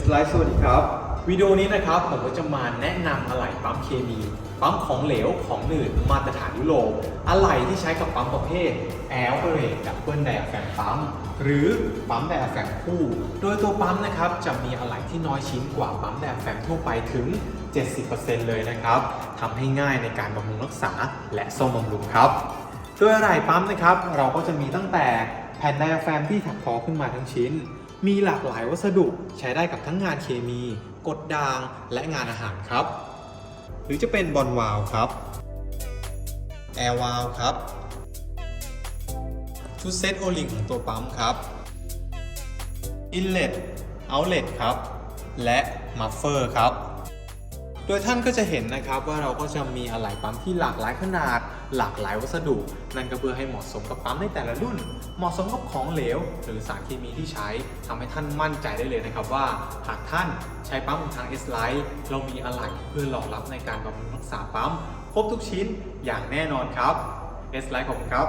S Life สวัสดีครับ วิดีโอนี้นะครับผมก็จะมาแนะนำอะไหล่ปั๊มเคมี ปั๊มของเหลวของหนืดมาตรฐานยุโรปอะไหล่ที่ใช้กับปั๊มประเภท Air o p e r a t e ดับเบิลไดอะแฟมปั๊ม หรือปั๊มไดอะแฟมคู่ โดยตัวปั๊มนะครับจะมีอะไหล่ที่น้อยชิ้นกว่าปั๊มไดอะแฟมทั่วไปถึง 70%เลยนะครับทำให้ง่ายในการบำรุงรักษาและซ่อมบำรุงครับโดยอะไหล่ปั๊มนะครับเราก็จะมีตั้งแต่แผ่นไดอะแฟมที่ถักทอขึ้นมาทั้งชิ้น มีหลากหลายวัสดุใช้ได้กับทั้งงานเคมี กดด่างและงานอาหารครับ หรือจะเป็นบอลวาลครับ แอร์วาลครับ ชุดเซตโอลิงของตัวปั๊มครับอินเลตเอาเลตครับ และมัฟเฟอร์ครับ โดยท่านก็จะเห็นนะครับว่าเราก็จะมีอะไหล่ปั๊มที่หลากหลายขนาด หลากหลายวัสดุ นั่นก็เพื่อให้เหมาะสมกับปั๊มในแต่ละรุ่น เหมาะสมกับของเหลว หรือสารเคมีที่ใช้ทำให้ท่านมั่นใจได้เลยนะครับว่าหากท่านใช้ปั๊มของทาง S Line เรามีอะไหล่เพื่อรองรับในการบำรุงรักษาปั๊มครบทุกชิ้นอย่างแน่นอนครับ S Line ขอบคุณครับ